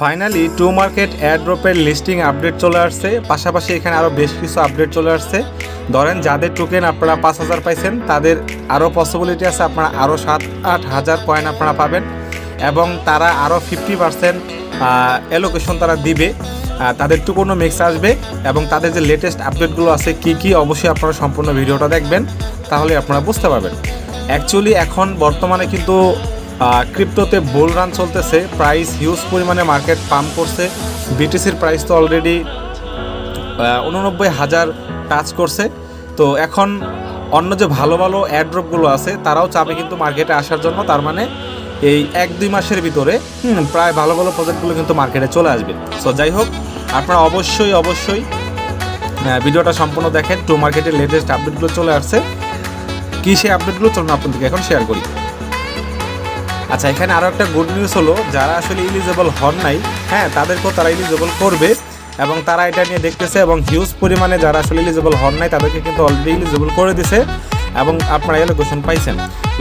Finally to market অ্যাড্রপের listing update চলে আসছে। পাশাপাশি এখানে আরও বেশ কিছু আপডেট চলে আসছে। ধরেন, যাদের টোকেন আপনারা পাঁচ হাজার পাইছেন, তাদের আরও পসিবিলিটি আছে আপনারা আরও সাত, আট হাজার কয়েন আপনারা পাবেন এবং তারা আরও ফিফটি পার্সেন্ট অ্যালোকেশন তারা দিবে। তাদের টুকুনো মিক্স আসবে এবং তাদের যে লেটেস্ট আপডেটগুলো আছে, কি কি অবশ্যই আপনারা সম্পূর্ণ ভিডিওটা দেখবেন, তাহলে আপনারা বুঝতে পারবেন। অ্যাকচুয়ালি এখন বর্তমানে কিন্তু ক্রিপ্টোতে বুল রান চলতেছে প্রাইস হিউজ পরিমাণে মার্কেট পাম্প করছে বিটিসির প্রাইস তো অলরেডি উননব্বই হাজার টাচ করছে। তো এখন অন্য যে ভালো ভালো অ্যাড্রপগুলো আছে, তারাও চাবে কিন্তু মার্কেটে আসার জন্য, তার মানে এই এক দুই মাসের ভিতরে প্রায় ভালো ভালো প্রজেক্টগুলো কিন্তু মার্কেটে চলে আসবে। সো যাই হোক, আপনারা অবশ্যই অবশ্যই ভিডিওটা সম্পূর্ণ দেখেন। টু মার্কেটের লেটেস্ট আপডেটগুলো চলে আসছে। কী সেই আপডেটগুলো চলুন আপনাদেরকে এখন শেয়ার করি। আচ্ছা এখানে আরও একটা গুড নিউজ হলো, যারা আসলে ইলিজেবল হন নাই হ্যাঁ তাদেরকেও তারা ইলিজেবল করবে এবং তারা এটা নিয়ে দেখতেছে এবং হিউজ পরিমাণে যারা আসলে ইলিজেবল হন নাই, তাদেরকে কিন্তু অলরেডি ইলিজেবল করে দিছে এবং আপনারা এলোকেশন পাইছেন।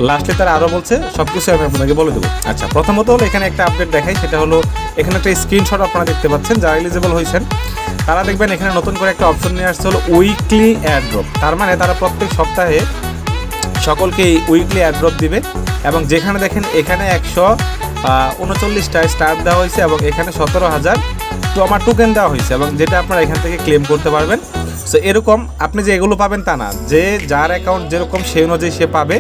লাস্টে তারা আরও বলছে সব কিছু আমি আপনাদেরকে বলে দেবো। আচ্ছা প্রথমত হলো এখানে একটা আপডেট দেখাই, সেটা হলো এখানে একটা স্ক্রিনশট আপনারা দেখতে পাচ্ছেন, যারা এলিজেবল হয়েছেন, তারা দেখবেন এখানে নতুন করে একটা অপশন নিয়ে আসছে হলো উইকলি অ্যাড্রপ তার মানে তারা প্রত্যেক সপ্তাহে সকলকে উইকলি অ্যাড্রপ দিবে। এবং যেখানে দেখেন এখানে একশো উনচল্লিশটা স্টার দেওয়া হয়েছে এবং এখানে সতেরো হাজার তো আমার টোকেন দেওয়া হয়েছে এবং যেটা আপনারা এখান থেকে ক্লেম করতে পারবেন। সো এরকম আপনি যে এগুলো পাবেন তা না। যে যার অ্যাকাউন্ট যেরকম সে অনুযায়ী সে পাবে।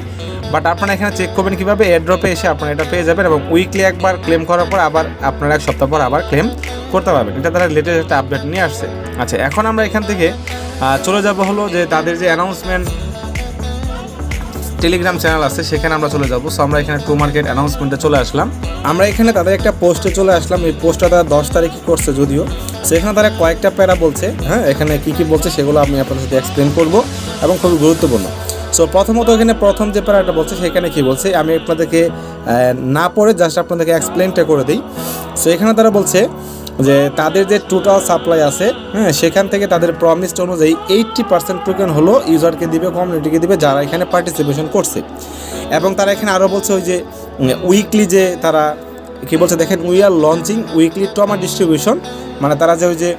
বাট আপনারা এখানে চেক করবেন কীভাবে এয়ারড্রপে এসে আপনারা এটা পেয়ে যাবেন এবং উইকলি একবার ক্লেম করার পর আবার আপনারা এক সপ্তাহ পর আবার ক্লেম করতে পারবেন। এটা তারা লেটেস্ট একটা আপডেট নিয়ে আসছে। আচ্ছা এখন আমরা এখান থেকে চলে যাব হলো যে তাদের যে অ্যানাউন্সমেন্ট টেলিগ্রাম চ্যানেল আছে, সেখানে আমরা চলে যাব। সো আমরা এখানে টু মার্কেট অ্যানাউন্সমেন্টে চলে আসলাম। আমরা এখানে তাদের একটা পোস্টে চলে আসলাম। এই পোস্টটা তারা দশ তারিখে করছে যদিও। সেখানে তারা কয়েকটা প্যারা বলছে হ্যাঁ এখানে কি কি বলছে সেগুলো আমি আপনাদের সাথে এক্সপ্লেন করব এবং খুবই গুরুত্বপূর্ণ। সো প্রথমত এখানে প্রথম যে প্যারাটা বলছে, সেখানে কি বলছে, আমি আপনাদেরকে না পড়ে জাস্ট আপনাদেরকে এক্সপ্লেনটা করে দিই। সো এখানে তারা বলছে যে তাদের যে টোটাল সাপ্লাই আছে হ্যাঁ সেখান থেকে তাদের প্রমিসড অনুযায়ী এইট্টি পার্সেন্ট টোকেন হলো ইউজারকে দিবে কমিউনিটিকে দিবে, যারা এখানে পার্টিসিপেশন করছে। এবং তারা এখানে আরও বলছে ওই যে উইকলি যে তারা, কী বলছে দেখেন we are launching weekly TOMA distribution মানে তারা যে ওই যে,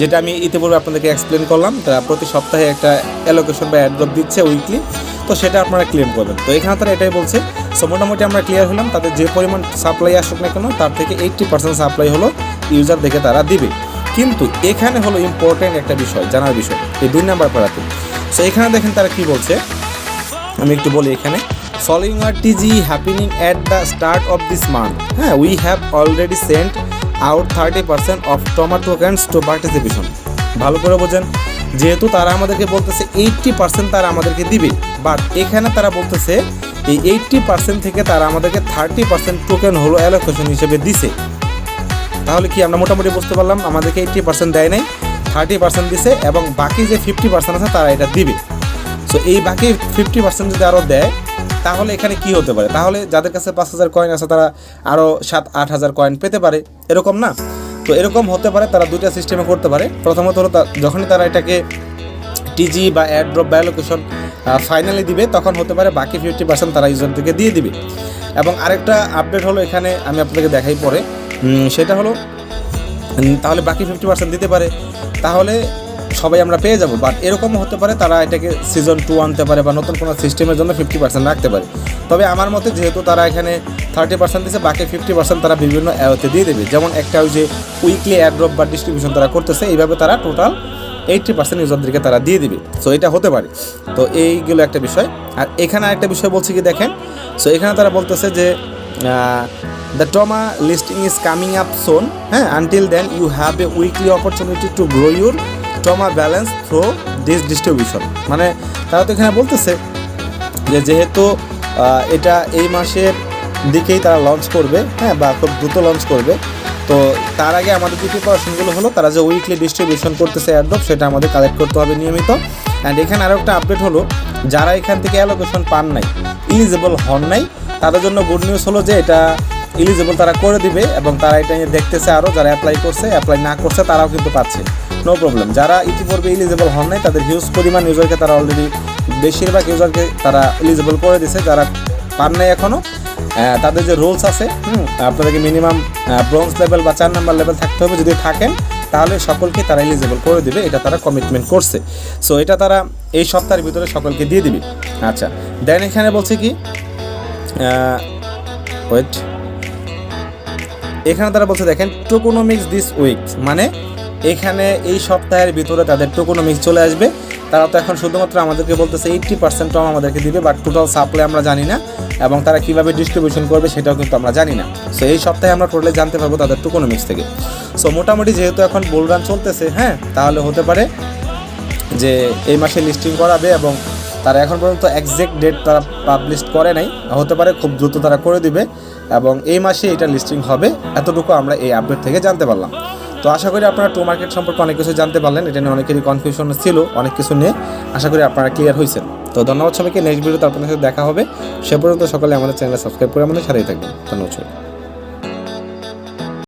যেটা আমি ইতিপূর্বে আপনাদেরকে এক্সপ্লেন করলাম, তারা প্রতি সপ্তাহে একটা অ্যালোকেশন বা অ্যাড্রপ দিচ্ছে উইকলি তো সেটা আপনারা ক্লেম করবেন। তো এখানে তারা এটাই বলছে সো মোটামুটি আমরা ক্লিয়ার হলাম, তাদের যে পরিমাণ সাপ্লাই আসুক না কেন, তার থেকে এইট্টি পার্সেন্ট সাপ্লাই হলো ইউজার দেখে তারা দিবে। কিন্তু এখানে হলো ইম্পর্টেন্ট একটা বিষয়, জানার বিষয়, এই দুই নাম্বার পাড়াতে। সো এখানে দেখেন তারা কি বলছে, আমি একটু বলি এখানে following are TG happening at the start of this month হ্যাঁ we have already sent out thirty percent of tomato cans to participation ভালো করে বোঝেন। যেহেতু তারা আমাদেরকে বলতেছে এইটটি পার্সেন্ট তারা আমাদেরকে দিবে বাট এখানে তারা বলতেছে এই এইট্টি পার্সেন্ট থেকে তারা আমাদেরকে থার্টি পার্সেন্ট টোকেন হলো অ্যালোকেশন হিসেবে দিছে। তাহলে কি আমরা মোটামুটি বুঝতে পারলাম, আমাদেরকে এইট্টি পার্সেন্ট দেয় নাই থার্টি পার্সেন্ট দিছে এবং বাকি যে ফিফটি পার্সেন্ট আছে তারা এটা দিবে। সো এই বাকি ফিফটি পার্সেন্ট যদি আরও দেয়, তাহলে এখানে কি হতে পারে? তাহলে যাদের কাছে পাঁচ হাজার কয়েন আছে, তারা আরও সাত আট হাজার কয়েন পেতে পারে। এরকম না? তো এরকম হতে পারে তারা দুইটা সিস্টেমে করতে পারে। প্রথমত হলো যখনই তারা এটাকে টিজি বা অ্যাড্রপ বা লোকেশন ফাইনালি দিবে, তখন হতে পারে বাকি ফিফটি পার্সেন্ট তারা ইউজারদেরকে দিয়ে দিবে। এবং আরেকটা আপডেট হলো এখানে, আমি আপনাদেরকে দেখাই পরে। সেটা হলো তাহলে বাকি ফিফটি পার্সেন্ট দিতে পারে। তাহলে সবাই আমরা পেয়ে যাব। বাট এরকমও হতে পারে তারা এটাকে সিজন টু আনতে পারে বা নতুন কোনো সিস্টেমের জন্য ফিফটি পার্সেন্ট রাখতে পারে। তবে আমার মতে যেহেতু তারা এখানে থার্টি পার্সেন্ট দিচ্ছে বাকি ফিফটি পার্সেন্ট তারা বিভিন্ন অ্যাওতে দিয়ে দেবে। যেমন একটা ওই যে উইকলি অ্যাড্রপ বা ডিস্ট্রিবিউশন তারা করতেছে, এইভাবে তারা টোটাল এইটটি পার্সেন্ট ইউজারদেরকে তারা দিয়ে দিবে। সো এটা হতে পারে। তো, এইগুলো একটা বিষয়। আর এখানে আরেকটা বিষয় বলছি কি দেখেন? সো এখানে তারা বলতেছে যে the TOMA listing is coming up soon হ্যাঁ until then you have a weekly opportunity to grow your TOMA balance through this distribution মানে তারা তো এখানে বলতেছে যে, যেহেতু এটা এই মাসের দিকেই তারা লঞ্চ করবে হ্যাঁ বা খুব দ্রুত লঞ্চ করবে। তো তার আগে আমাদের যে প্রিপারেশনগুলো হলো, তারা যে উইকলি ডিস্ট্রিবিউশন করতেছে অ্যাডপ সেটা আমাদের কালেক্ট করতে হবে নিয়মিত। অ্যান্ড এখানে আরও একটা আপডেট হলো, যারা এখান থেকে অ্যালোকেশন পান নাই ইলিজিবল হন নাই, তাদের জন্য গুড নিউজ হলো যে এটা ইলিজিবল তারা করে দিবে এবং তারা এটা নিয়ে দেখতেছে আরও যারা অ্যাপ্লাই করছে অ্যাপ্লাই না করছে, তারাও কিন্তু পাচ্ছে। নো প্রবলেম যারা ইতিপূর্বে ইলিজিবল হন নাই, তাদের হিউজ পরিমাণ ইউজারকে তারা অলরেডি বেশিরভাগ ইউজারকে তারা এলিজিবল করে দিছে, যারা পান নাই এখনও তাদের যে রোলস আছে আপনাদেরকে মিনিমাম ব্রোঞ্জ লেভেল বা চার নাম্বার লেভেল থাকতে হবে যদি থাকেন, তাহলে সকলকে তারা এলিজিবল করে দিবে, এটা তারা কমিটমেন্ট করছে। সো এটা তারা এই সপ্তাহের ভিতরে সকলকে দিয়ে দিবে। আচ্ছা দেন এখানে বলছে কি ওয়েট এখানে তারা বলছে, দেখেন টোকোনমিক্স দিস উইক মানে এখানে এই সপ্তাহের ভিতরে তাদের টোকোনমিক্স চলে আসবে। তারা তো এখন শুধুমাত্র আমাদেরকে বলতেছে এইট্টি পার্সেন্ট টম আমাদেরকে দিবে বাট টোটাল সাপ্লাই আমরা জানি না, এবং তারা কীভাবে ডিস্ট্রিবিউশন করবে সেটাও কিন্তু আমরা জানি না। সো এই সপ্তাহে আমরা টোটালি জানতে পারব তাদের টোকোনমিক্স থেকে। সো মোটামুটি যেহেতু এখন বুল রান চলতেছে হ্যাঁ তাহলে হতে পারে যে এই মাসে লিস্টিং করাবে এবং তারা এখন পর্যন্ত একজ্যাক্ট ডেট তারা পাবলিশ করে নাই, হতে পারে খুব দ্রুত তারা করে দিবে, এবং এই মাসে এটা লিস্টিং হবে। এতটুকু আমরা এই আপডেট থেকে জানতে পারলাম। তো আশা করি আপনারা টু মার্কেট সম্পর্কে অনেক কিছু জানতে পারলেন। এটা নিয়ে অনেকেরই কনফিউশন ছিল, অনেক কিছু নিয়ে। আশা করি আপনারা ক্লিয়ার হয়েছেন। তো ধন্যবাদ সবাইকে নেক্সট ভিডিওতে আপনাদের সাথে দেখা হবে। সে পর্যন্ত সকালে আমাদের চ্যানেল সাবস্ক্রাইব করে আমাদের সাথেই থাকবেন। ধন্যবাদ।